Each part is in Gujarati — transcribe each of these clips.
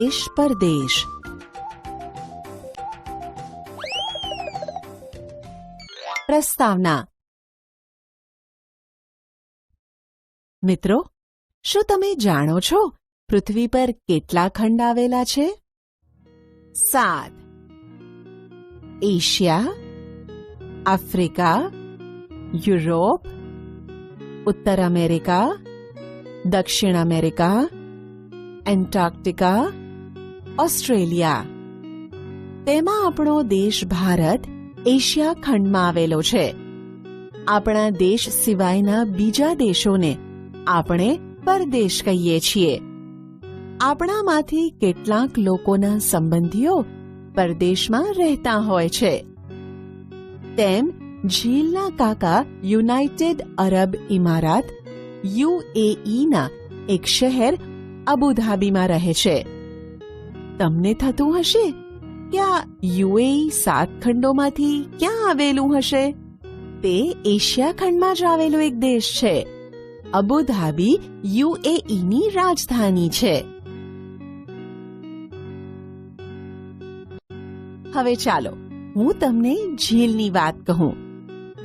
દેશ પરદેશ પ્રસ્તાવના મિત્રો શું તમે જાણો છો પૃથ્વી પર કેટલા ખંડ આવેલા છે સાત એશિયા આફ્રિકા યુરોપ ઉત્તર અમેરિકા દક્ષિણ અમેરિકા એન્ટાર્કટિકા ઓસ્ટ્રેલિયા. તેમાં આપણો દેશ ભારત એશિયા ખંડમાં આવેલો છે. આપણા દેશ સિવાયના બીજા દેશોને આપણે પરદેશ કહીએ છીએ. આપણામાંથી કેટલાક લોકોના સંબંધીઓ પરદેશમાં રહેતા હોય છે. તેમ ઝીલના કાકા યુનાઇટેડ અરબ ઇમારાત યુએઈના એક શહેર અબુધાબીમાં રહે છે. તમને થતું હશે? કે આ યુએ સાત ખંડોમાંથી ક્યાં આવેલું હશે? તે એશિયા ખંડમાં જ આવેલો એક દેશ છે. અબુધાબી યુએઈની રાજધાની છે. હવે ચાલો, હું તમને ઝીલની વાત કહું.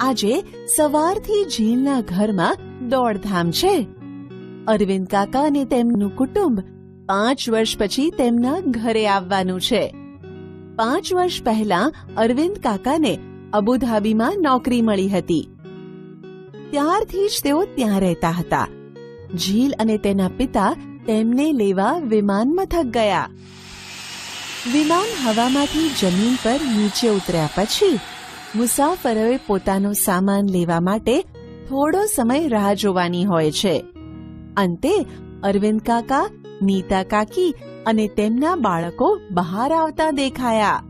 આજે સવારથી ઝીલના ઘરમાં દોડધામ છે. અરવિંદ કાકા અને તેમનું કુટુંબ પાંચ વર્ષ પછી તેમના ઘરે આવવાનું છે. પાંચ વર્ષ પહેલા અરવિંદ કાકાને અબુધાબીમાં નોકરી મળી હતી. ત્યારથી જ તેઓ ત્યાં રહેતા હતા. ઝીલ અને તેના પિતા તેમને લેવા વિમાન મથક ગયા. વિમાન હવામાંથી જમીન પર નીચે ઉતર્યા પછી મુસાફરોએ પોતાનો સામાન લેવા માટે થોડો સમય રાહ જોવાની હોય છે. અંતે અરવિંદ કાકા નીતા કાકી અને તેમના બાળકો બહાર આવતા દેખાયા.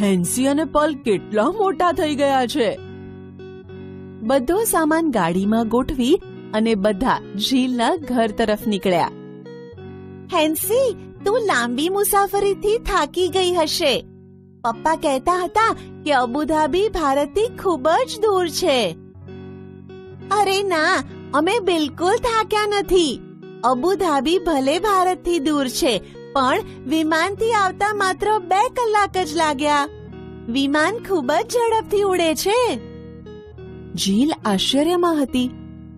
હેન્સી અને પલ કેટલા મોટા થઈ ગયા છે. બધો સામાન ગાડીમાં ગોઠવી અને બધા ઝીલના ઘર તરફ નીકળ્યા. હેન્સી, તું લાંબી મુસાફરીથી થાકી ગઈ હશે. પપ્પા કહેતા હતા કે અબુધાબી ભારતથી ખૂબ જ દૂર છે. અરે ના, અમે બિલકુલ થાક્યા નથી. અબુધાબી ભલે ભારતથી દૂર છે, પણ વિમાનથી આવતા માત્ર બે કલાક જ લાગ્યા. વિમાન ખૂબ જ ઝડપથી ઉડે છે. ઝીલ આશ્ચર્યમાં હતી.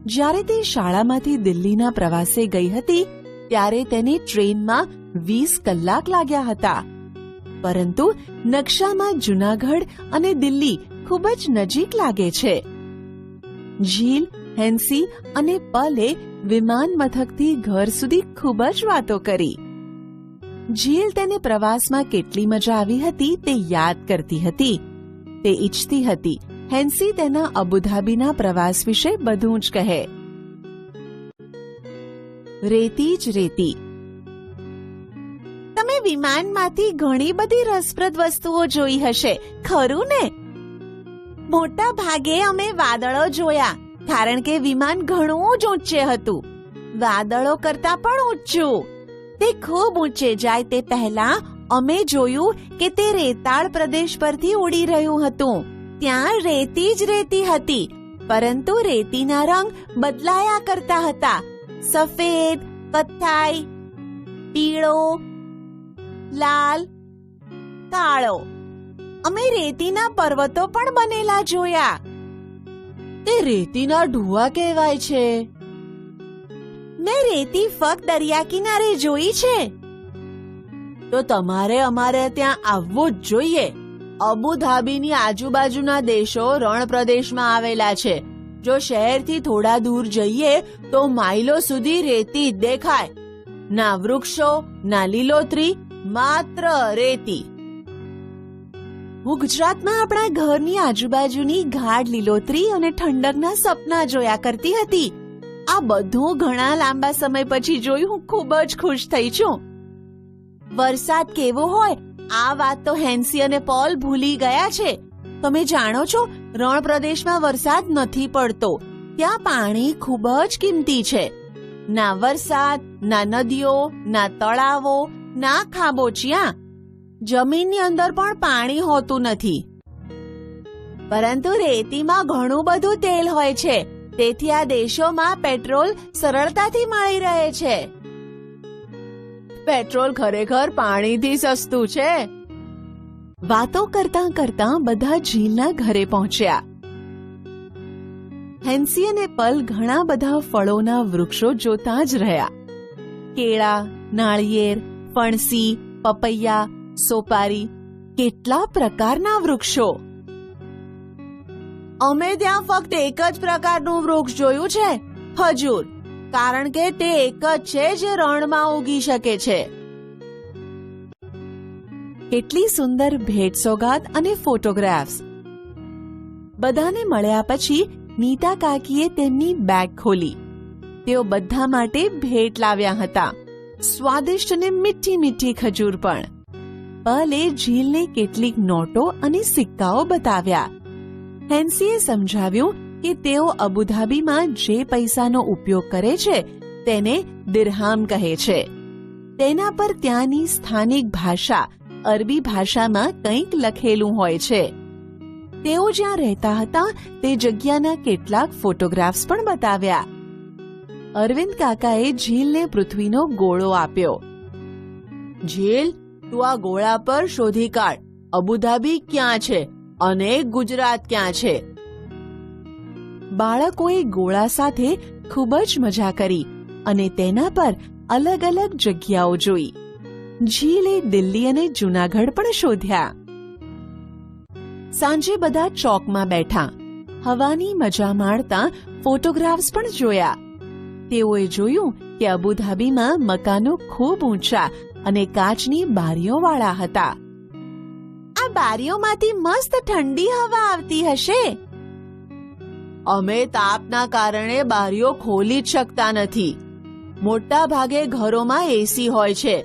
જ્યારે તે શાળામાંથી દિલ્હીના પ્રવાસે ગઈ હતી, ત્યારે તેને ટ્રેનમાં વીસ કલાક લાગ્યા હતા. પરંતુ નકશામાં જુનાગઢ અને દિલ્હી ખૂબ જ નજીક લાગે છે. ઝીલ, હેન્સી અને પલે વિમાન મથકથી ઘર સુધી ખૂબ જ વાતો કરી. ઝીલ તેને પ્રવાસમાં કેટલી મજા આવી હતી તે યાદ કરતી હતી. તે ઈચ્છતી હતી, હેન્સી તેના અબુધાબીના પ્રવાસ વિશે બધું જ કહે. રેતી જ રેતી. તમે વિમાનમાંથી ઘણી બધી રસપ્રદ વસ્તુઓ જોઈ હશે, ખરું ને? મોટા ભાગે અમે વાદળો જોયા કારણ કે વિમાન ઘણું જ ઊંચે હતું. વાદળો કરતા પણ ઊંચું. તે ખૂબ ઊંચે જાય તે પહેલા અમે જોયું કે તે રેતાળ પ્રદેશ પરથી ઉડી રહ્યું હતું. ત્યાં રેતી જ રેતી હતી, પરંતુ રેતીના રંગ બદલાયા કરતા હતા. સફેદ, કથ્થાઈ, પીળો, લાલ, કાળો. અમે રેતીના પર્વતો પણ બનેલા જોયા. તે રેતીના ઢુવા કહેવાય છે. મેં રેતી ફક્ત દરિયા કિનારે જોઈ છે. તો તમારે અમારે ત્યાં આવવું જ જોઈએ. અબુધાબીની આજુબાજુના દેશો રણ પ્રદેશમાં આવેલા છે. જો શહેરથી થોડા દૂર જઈએ તો માઇલો સુધી રેતી દેખાય. ના વૃક્ષો ના લીલોતરી માત્ર રેતી. હું ગુજરાતમાં આપણા ઘરની આજુબાજુની ગાઢ લીલોતરી અને ઠંડકના સપના જોયા કરતી હતી. આ બધું ઘણા લાંબા સમય પછી જોઈ હું ખૂબ જ ખુશ થઈ છું. વરસાદ કેવો હોય, આ વાત તો હેન્સી અને પોલ ભૂલી ગયા છે. તમે જાણો છો, રણ પ્રદેશમાં વરસાદ નથી પડતો. ત્યાં પાણી ખૂબ જ કિંમતી છે. ના વરસાદ, ના નદીઓ, ના તળાવો, ના ખાબોચિયા જમીનની અંદર પણ પાણી હોતું નથી. પરંતુ રેતીમાં ઘણું બધું તેલ હોય છે. તેથી આ દેશોમાં પેટ્રોલ સરળતાથી મળી રહે છે. પેટ્રોલ ખરેખર પાણીથી સસ્તું છે. વાતો કરતા કરતા બધા ઝીલના ઘરે પહોંચ્યા. હેન્સી અને પલ ઘણા બધા ફળોના વૃક્ષો જોતા જ રહ્યા. કેળા, નાળિયેર, ફણસી, પપૈયા સોપારી, કેટલા પ્રકારના વૃક્ષો? અમે ત્યાં ફક્ત એક જ પ્રકારનું વૃક્ષ જોયું છે ખજૂર કારણ કે તે એક જ છે જે રણમાં ઉગી શકે છે. કેટલી સુંદર ભેટ સોગાદ અને ફોટોગ્રાફ્સ. બધાને મળ્યા પછી નીતા કાકીએ તેમની બેગ ખોલી. તેઓ બધા માટે ભેટ લાવ્યા હતા. સ્વાદિષ્ટ અને મીઠી મીઠી ખજૂર પણ. પલે ઝીલને કેટલીક નોટો અને સિક્કાઓ બતાવ્યા. હેન્સીએ સમજાવ્યું કે તેઓ અબુધાબીમાં જે પૈસાનો ઉપયોગ કરે છે, તેને દિરહામ કહે છે. તેના પર ત્યાંની સ્થાનિક ભાષા, અરબી ભાષામાં કંઈક લખેલું હોય છે. તેઓ જ્યાં રહેતા હતા, તે જગ્યાના કેટલાક ફોટોગ્રાફ્સ પણ બતાવ્યા. અરવિંદ કાકાએ ઝીલને પૃથ્વીનો ગોળો આપ્યો. ઝીલ તું આ ગોળા પર શોધી કાઢ. અબુધાબી ક્યાં છે અને ગુજરાત ક્યાં છે? બાળકોએ ગોળા સાથે ખૂબ જ મજા કરી અને તેના પર અલગ અલગ જગ્યાઓ જોઈ. ઝીલે દિલ્હી અને જૂનાગઢ પણ શોધ્યા. સાંજે બધા ચોકમાં બેઠા. હવાની મજા માણતા ફોટોગ્રાફ્સ પણ જોયા. તેઓએ જોયું કે અબુધાબીમાં મકાનો ખૂબ ઊંચા અને કાચની બારીઓવાળા હતા. આ બારીઓમાંથી મસ્ત ઠંડી હવા આવતી હશે. અમે તાપના કારણે બારીઓ ખોલી જ શકતા નથી. મોટા ભાગે ઘરોમાં એસી હોય છે.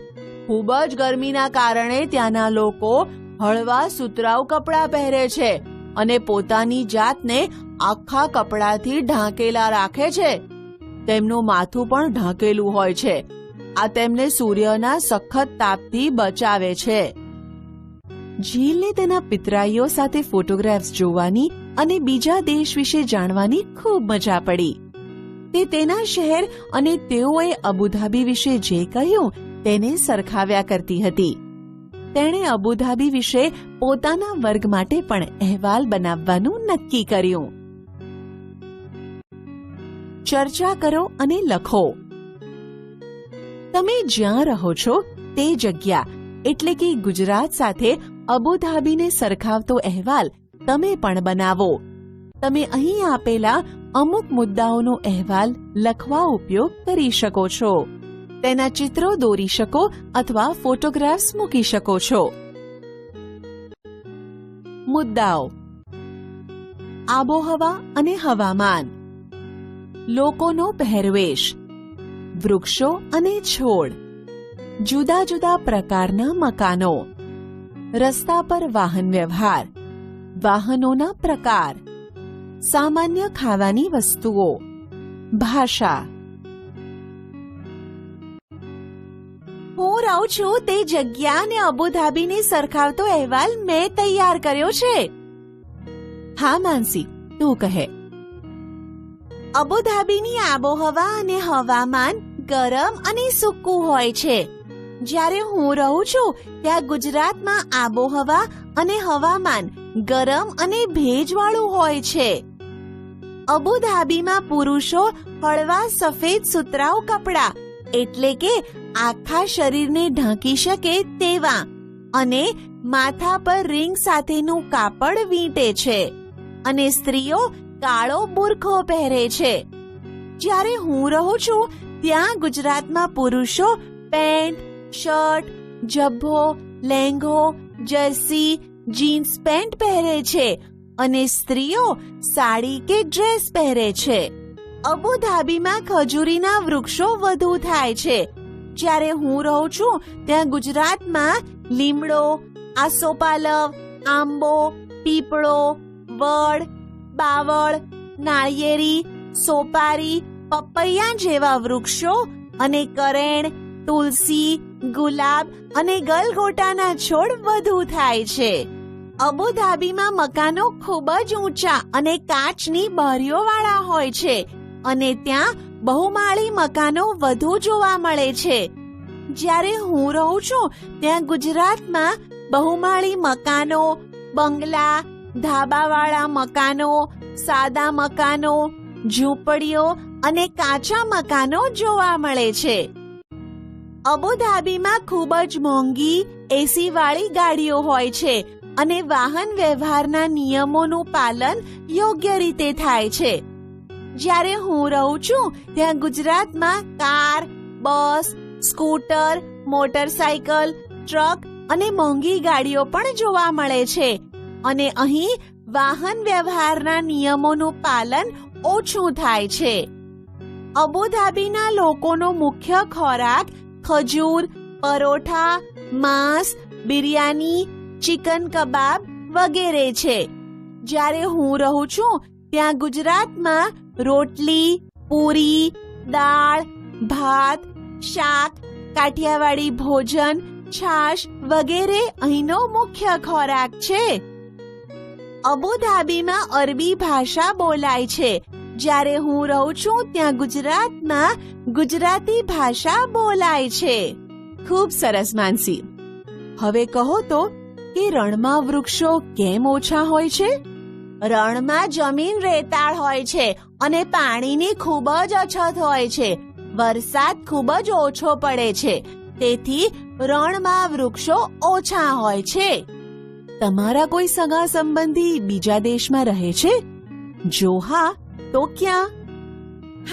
ખૂબ જ ગરમીના કારણે ત્યાંના લોકો હળવા સુતરાઉ કપડાં પહેરે છે અને પોતાની જાતને આખા કપડાથી ઢાંકેલા રાખે છે. તેમનું માથું પણ ઢાંકેલું હોય છે. આ તેમને સૂર્યના સખત તાપથી બચાવે છે. ઝીલને તેના પિતરાઈઓ સાથે ફોટોગ્રાફ્સ જોવાની અને બીજા દેશ વિશે જાણવાની ખૂબ મજા પડી. તે તેના શહેર અને તેઓએ અબુધાબી વિશે જે કહ્યું તેને સરખાવ્યા કરતી હતી. તેણે અબુધાબી વિશે પોતાના વર્ગ માટે પણ અહેવાલ બનાવવાનું નક્કી કર્યું. ચર્ચા કરો અને લખો. તમે જ્યાં રહો છો તે જગ્યા, એટલે કે ગુજરાત સાથે અબુધાબીને સરખાવતો અહેવાલ તમે પણ બનાવો. તમે અહીં આપેલા અમુક મુદ્દાઓનો અહેવાલ લખવા ઉપયોગ કરી શકો છો. તેના ચિત્રો દોરી શકો અથવા ફોટોગ્રાફ્સ મૂકી શકો છો. મુદ્દાઓ. આબોહવા અને હવામાન. લોકોનો પહેરવેશ. વૃક્ષો અને છોડ, જુદા જુદા પ્રકારના મકાનો, રસ્તા પર વાહન વ્યવહાર, વાહનોના પ્રકાર, સામાન્ય ખાવાની વસ્તુઓ, ભાષા. હું રહું છું તે જગ્યા અને અબુધાબીને સરખાવતો અહેવાલ મેં તૈયાર કર્યો છે. હા, માનસી, તું કહે. અબુધાબીની આબોહવા અને હવામાન ગરમ અને સૂકું હોય છે. જ્યારે હું રહું છું, ત્યાં ગુજરાતમાં આબોહવા અને હવામાન ગરમ અને ભેજવાળું હોય છે. અબુધાબીમાં પુરુષો હળવા સફેદ સુતરાઉ કપડાં એટલે કે આખા શરીરને ઢાંકી શકે તેવા અને માથા પર રિંગ સાથેનું કાપડ વીંટે છે અને સ્ત્રીઓ કાળો બુરખો પહેરે છે. જ્યારે હું રહું છું ત્યાં ગુજરાતમાં પુરુષો પેન્ટ, શર્ટ જબ્ભો લેંઘો જર્સી, જીન્સ પેન્ટ પહેરે છે અને સ્ત્રીઓ સાડી કે ડ્રેસ પહેરે છે. અબુધાબીમાં ખજૂરીના વૃક્ષો વધુ થાય છે. જ્યારે હું રહું છું, ત્યાં ગુજરાતમાં લીમડો, આસોપાલવ, આંબો, પીપળો, વડ, બાવળ, નાળિયેરી, સોપારી પપૈયા જેવા વૃક્ષો અને કરેણ, તુલસી, ગુલાબ અને ગલગોટાના છોડ વધુ થાય છે. અબુધાબીમાં મકાનો ખૂબ જ ઊંચા અને કાચની બારીઓવાળા હોય છે અને ત્યાં બહુમાળી મકાનો વધુ જોવા મળે છે. જ્યારે હું રહું છું, ત્યાં ગુજરાતમાં બહુમાળી મકાનો, બંગલા, ધાબાવાળા મકાનો, સાદા મકાનો, ઝૂંપડીઓ અને કાચા મકાનો જોવા મળે છે. અબુધાબીમાં ખૂબ જ મોંઘી એસી વાળી ગાડીઓ હોય છે અને વાહન વ્યવહારના નિયમોનું પાલન યોગ્ય રીતે થાય છે. જ્યારે હું રહું છું, ત્યાં ગુજરાતમાં car, bus, scooter motorcycle truck અને મોંઘી ગાડીઓ પણ જોવા મળે છે. અને અહીં વાહન વ્યવહારના નિયમોનું પાલન ઓછું થાય છે. અબુધાબીના લોકોનો મુખ્ય ખોરાક ખજૂર, પરોઠા, માંસ, બિરયાની, ચિકન કબાબ વગેરે છે. જ્યારે હું રહું છું, ત્યાં ગુજરાતમાં રોટલી, પૂરી, દાળ, ભાત, શાક, કાઠિયાવાડી ભોજન, છાશ વગેરે અહીંનો મુખ્ય ખોરાક છે. અબુધાબીમાં અરબી ભાષા બોલાય છે. જ્યારે હું રહું છું ત્યાં ગુજરાતમાં ગુજરાતી ભાષા બોલાય છે. ખૂબ સરસ, માનસી. હવે કહો તો, કે રણમાં વૃક્ષો કેમ ઓછા હોય છે? રણમાં જમીન રેતાળ હોય છે અને પાણીની ખૂબ જ અછત હોય છે. વરસાદ ખૂબ જ ઓછો પડે છે. તેથી રણમાં વૃક્ષો ઓછા હોય છે. તમારા કોઈ સગા સંબંધી બીજા દેશમાં રહે છે? જો હા તો ક્યાં?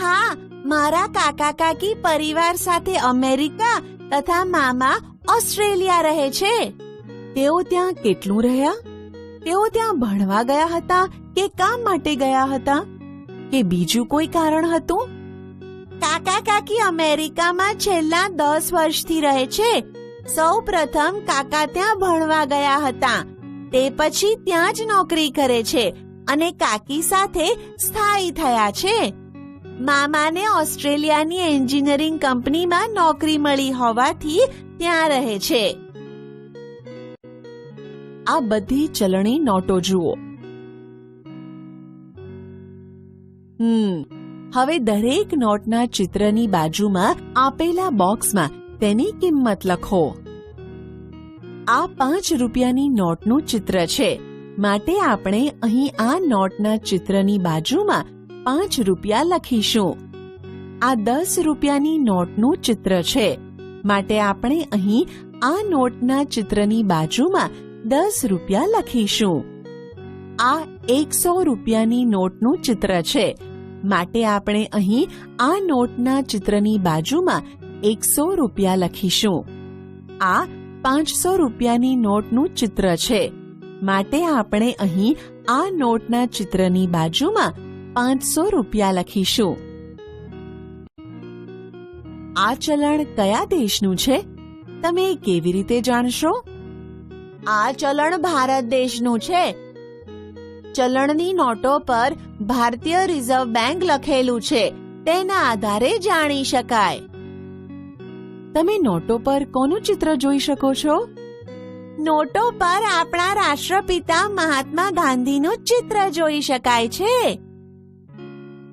હા, મારા કાકા કાકી પરિવાર સાથે અમેરિકા તથા મામા ઓસ્ટ્રેલિયા રહે છે. તેઓ ત્યાં કેટલું રહ્યા? તેઓ ત્યાં ભણવા ગયા હતા કે કામ માટે ગયા હતા? કે બીજું કોઈ કારણ હતું? કાકા કાકી અમેરિકામાં છેલ્લા દસ વર્ષથી રહે છે. સૌ પ્રથમ કાકા ત્યાં ભણવા ગયા હતા. તે પછી ત્યાં જ નોકરી કરે છે. અને કાકી સાથે સ્થાયી થયા છે. મામાને ઓસ્ટ્રેલિયાની એન્જિનિયરિંગ કંપનીમાં નોકરી મળી હોવાથી ત્યાં રહે છે. આ બધી ચલણી નોટો જુઓ. હમ, હવે દરેક નોટના ચિત્રની બાજુમાં આપેલા બોક્સમાં તેની કિંમત લખો. આ પાંચ રૂપિયાની નોટનું ચિત્ર છે. માટે આપણે અહીં આ નોટના ચિત્રની બાજુમાં પાંચ રૂપિયા લખીશું. આ દસ રૂપિયાની નોટનું ચિત્ર છે. માટે આપણે અહીં આ નોટના ચિત્રની બાજુમાં દસ રૂપિયા લખીશું. આ એકસો રૂપિયાની નોટનું ચિત્ર છે. માટે આપણે અહીં આ નોટના ચિત્રની બાજુમાં એકસો રૂપિયા લખીશું. આ પાંચસો રૂપિયાની નોટનું ચિત્ર છે. માટે આપણે અહીં આ નોટના ચિત્રની બાજુમાં પાંચસો રૂપિયા લખીશું. આ ચલણ કયા દેશનું છે? તમે કેવી રીતે જાણશો? આ ચલણ ભારત દેશનું છે. ચલણની નોટો પર ભારતીય રિઝર્વ બેંક લખેલું છે. તેના આધારે જાણી શકાય. તમે નોટો પર કોનું ચિત્ર જોઈ શકો છો? નોટો પર આપણા રાષ્ટ્રપિતા મહાત્મા ગાંધીનું ચિત્ર જોઈ શકાય છે.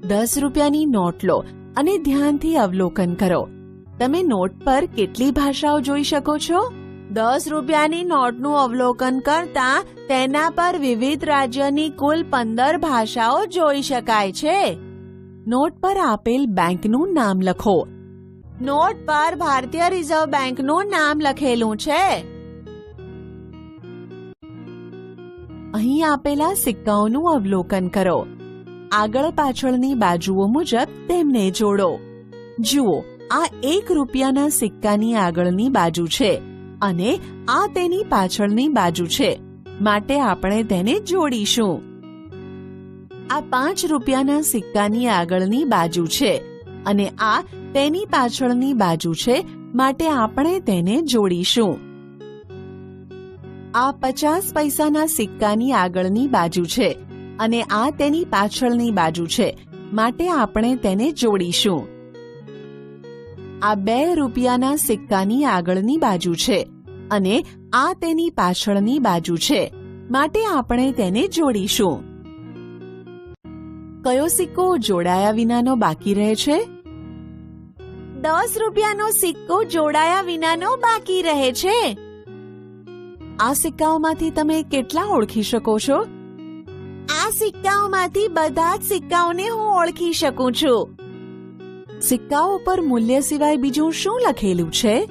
દસ રૂપિયાની નોટ લો અને ધ્યાનથી અવલોકન કરો. તમે નોટ પર કેટલી ભાષાઓ જોઈ શકો છો? દસ રૂપિયાની નોટનું અવલોકન કરતા તેના પર વિવિધ રાજ્યની કુલ પંદર ભાષાઓ જોઈ શકાય છે. નોટ પર આપેલ બેંકનું નામ લખો. નોટ પર ભારતીય રિઝર્વ બેંકનું નામ લખેલું છે. અહીં આપેલા સિક્કાઓનું અવલોકન કરો. આગળ પાછળની બાજુઓ મુજબ તેમને જોડો. જુઓ, આ એક રૂપિયાના સિક્કાની આગળની બાજુ છે અને આ તેની પાછળની બાજુ છે. માટે આપણે તેને જોડીશું. આ પાંચ રૂપિયાના સિક્કાની આગળની બાજુ છે અને આ તેની પાછળની બાજુ છે. માટે આપણે તેને જોડીશું. આ પચાસ પૈસાના સિક્કાની આગળની બાજુ છે અને આ તેની પાછળની બાજુ છે. માટે આપણે તેને જોડીશું. આ બે રૂપિયાના સિક્કાની આગળની બાજુ છે અને આ તેની પાછળની બાજુ છે. માટે આપણે તેને જોડીશું. કયો સિક્કો જોડાયા વિનાનો બાકી રહે છે? દસ રૂપિયાનો સિક્કો જોડાયા વિનાનો બાકી રહે છે. આ સિક્કાઓમાંથી તમે કેટલા ઓળખી શકો છો? આ સિક્કાઓમાંથી બધા જ સિક્કાઓને હું ઓળખી શકું છું. સિક્કાઓ પર મૂલ્ય સિવાય બીજું શું લખેલું છે?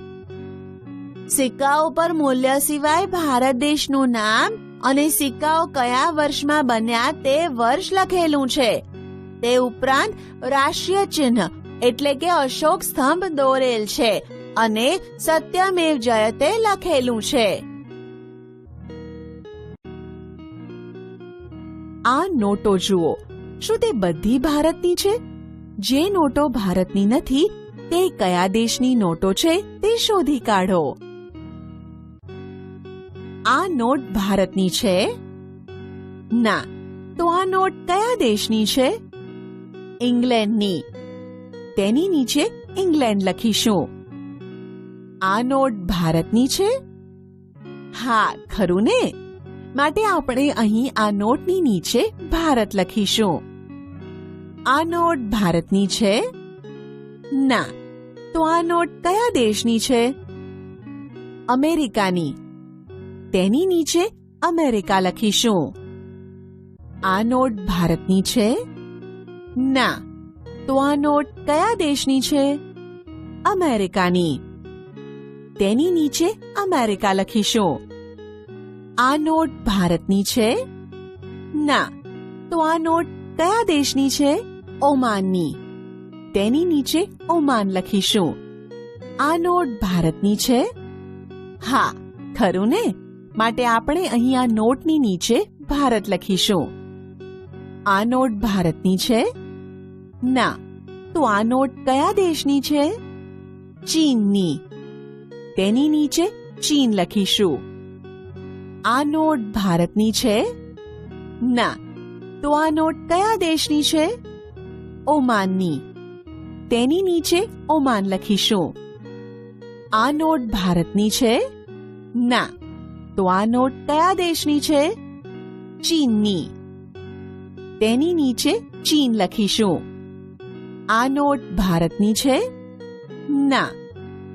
સિક્કાઓ પર મૂલ્ય સિવાય ભારત દેશનું નામ અને સિક્કાઓ કયા વર્ષમાં બન્યા તે વર્ષ લખેલું છે. તે ઉપરાંત રાષ્ટ્રીય ચિહ્ન એટલે કે અશોક સ્તંભ દોરેલ છે અને સત્યમેવ જયતે લખેલું છે. આ નોટો જુઓ. શું તે બધી ભારતની છે? જે નોટો ભારતની નથી, તે કયા દેશની નોટો છે તે શોધી કાઢો. આ નોટ ભારતની છે? ના. તો આ નોટ કયા દેશની છે? ઇંગ્લેન્ડની. તેની નીચે ઇંગ્લેન્ડ લખીશું. આ નોટ ભારતની છે? હા, ખરું ને? માટે આપણે અહીં આ નોટની નીચે ભારત લખીશું. આ નોટ ભારતની છે? ના. તો આ નોટ કયા દેશની છે? અમેરિકાની. તેની નીચે અમેરિકા લખીશું. આ નોટ ભારતની છે? ના. તો આ નોટ કયા દેશની છે? અમેરિકાની. તેની નીચે અમેરિકા લખીશું. આ નોટ ભારતની છે? ના. તો આ નોટ કયા દેશની છે? ઓમાનની. તેની નીચે ઓમાન લખીશું. આ નોટ ભારતની છે? હા, ખરું ને? માટે આપણે અહીં આ નોટની નીચે ભારત લખીશું. આ નોટ ભારતની છે? ના. તો આ નોટ કયા દેશની છે? ચીનની. તેની નીચે ચીન લખીશું. આ નોટ ભારતની છે? ના. તો આ નોટ કયા દેશની છે? ઓમાનની. તેની નીચે ઓમાન લખીશું. આ નોટ ભારતની છે? ના. તો આ નોટ કયા દેશની છે? ચીનની. તેની નીચે ચીન લખીશું. આ નોટ ભારતની છે? ના.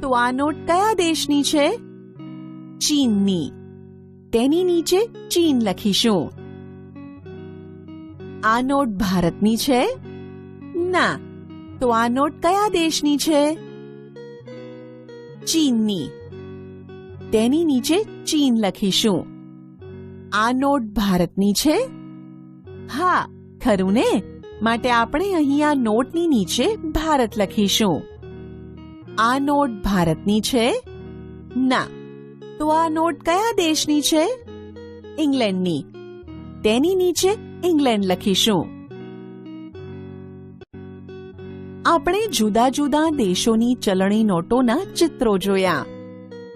તો આ નોટ કયા દેશની છે? ચીનની. તેની નીચે ચીન લખીશું. આ નોટ ભારતની છે? ના. તો આ નોટ કયા દેશની છે? ચીનની. તેની નીચે ચીન લખીશું. આ નોટ ભારતની છે? હા, ખરું ને? માટે આપણે અહીં આ નોટની નીચે ભારત લખીશું. આ નોટ ભારતની છે? ના. તો આ નોટ કયા દેશની છે? ઇંગ્લેન્ડની. તેની નીચે ઇંગ્લેન્ડ લખીશું. આપણે જુદા જુદા દેશોની ચલણી નોટોના ચિત્રો જોયા.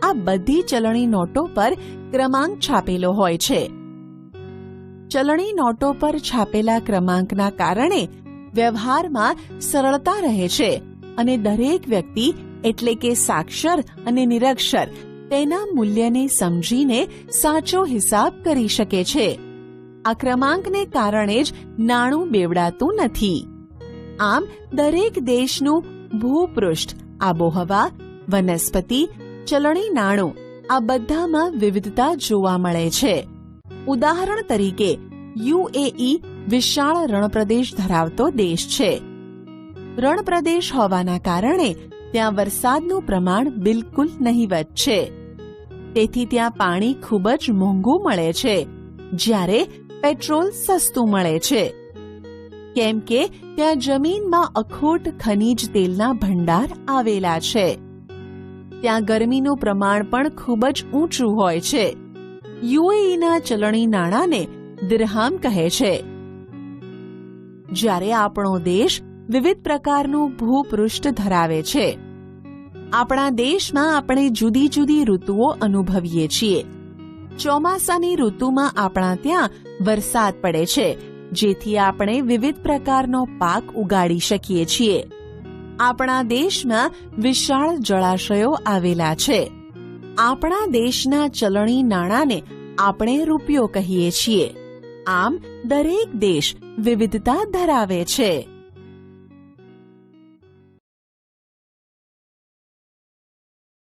આ બધી ચલણી નોટો પર ક્રમાંક છાપેલો હોય છે. ચલણી નોટો પર છાપેલા ક્રમાંકના કારણે વ્યવહારમાં સરળતા રહે છે અને દરેક વ્યક્તિ એટલે કે સાક્ષર અને નિરક્ષર તેના મૂલ્યને સમજીને સાચો હિસાબ કરી શકે છે. આ ક્રમાંકને કારણે જ નાણું બેવડાતું નથી. આમ, દરેક દેશનું ભૂપૃષ્ઠ, આબોહવા, વનસ્પતિ, ચલણી નાણું, આ બધામાં વિવિધતા જોવા મળે છે. ઉદાહરણ તરીકે, યુએઈ વિશાળ રણપ્રદેશ ધરાવતો દેશ છે. રણપ્રદેશ હોવાના કારણે, ત્યાં વરસાદનું પ્રમાણ બિલકુલ નહીવત છે. તેથી ત્યાં પાણી ખૂબ જ મોંઘું મળે છે, જ્યારે પેટ્રોલ સસ્તું મળે છે. કેમ કે ત્યાં જમીનમાં અખોટ ખનીજ તેલના ભંડાર આવેલા છે. ત્યાં ગરમીનું પ્રમાણ પણ ખૂબ જ ઊંચું હોય છે. યુએઈના ચલણી નાણાંને દિરહામ કહે છે. જ્યારે આપણો દેશ વિવિધ પ્રકારનું ભૂપૃષ્ઠ ધરાવે છે આપણા દેશમાં આપણે જુદી જુદી ઋતુઓ અનુભવીએ છીએ. ચોમાસાની ઋતુમાં આપણા ત્યાં વરસાદ પડે છે, જેથી આપણે વિવિધ પ્રકારનો પાક ઉગાડી શકીએ છીએ. આપણા દેશમાં વિશાળ જળાશયો આવેલા છે. આપણા દેશના ચલણી નાણાંને આપણે રૂપિયો કહીએ છીએ. આમ દરેક દેશ વિવિધતા ધરાવે છે.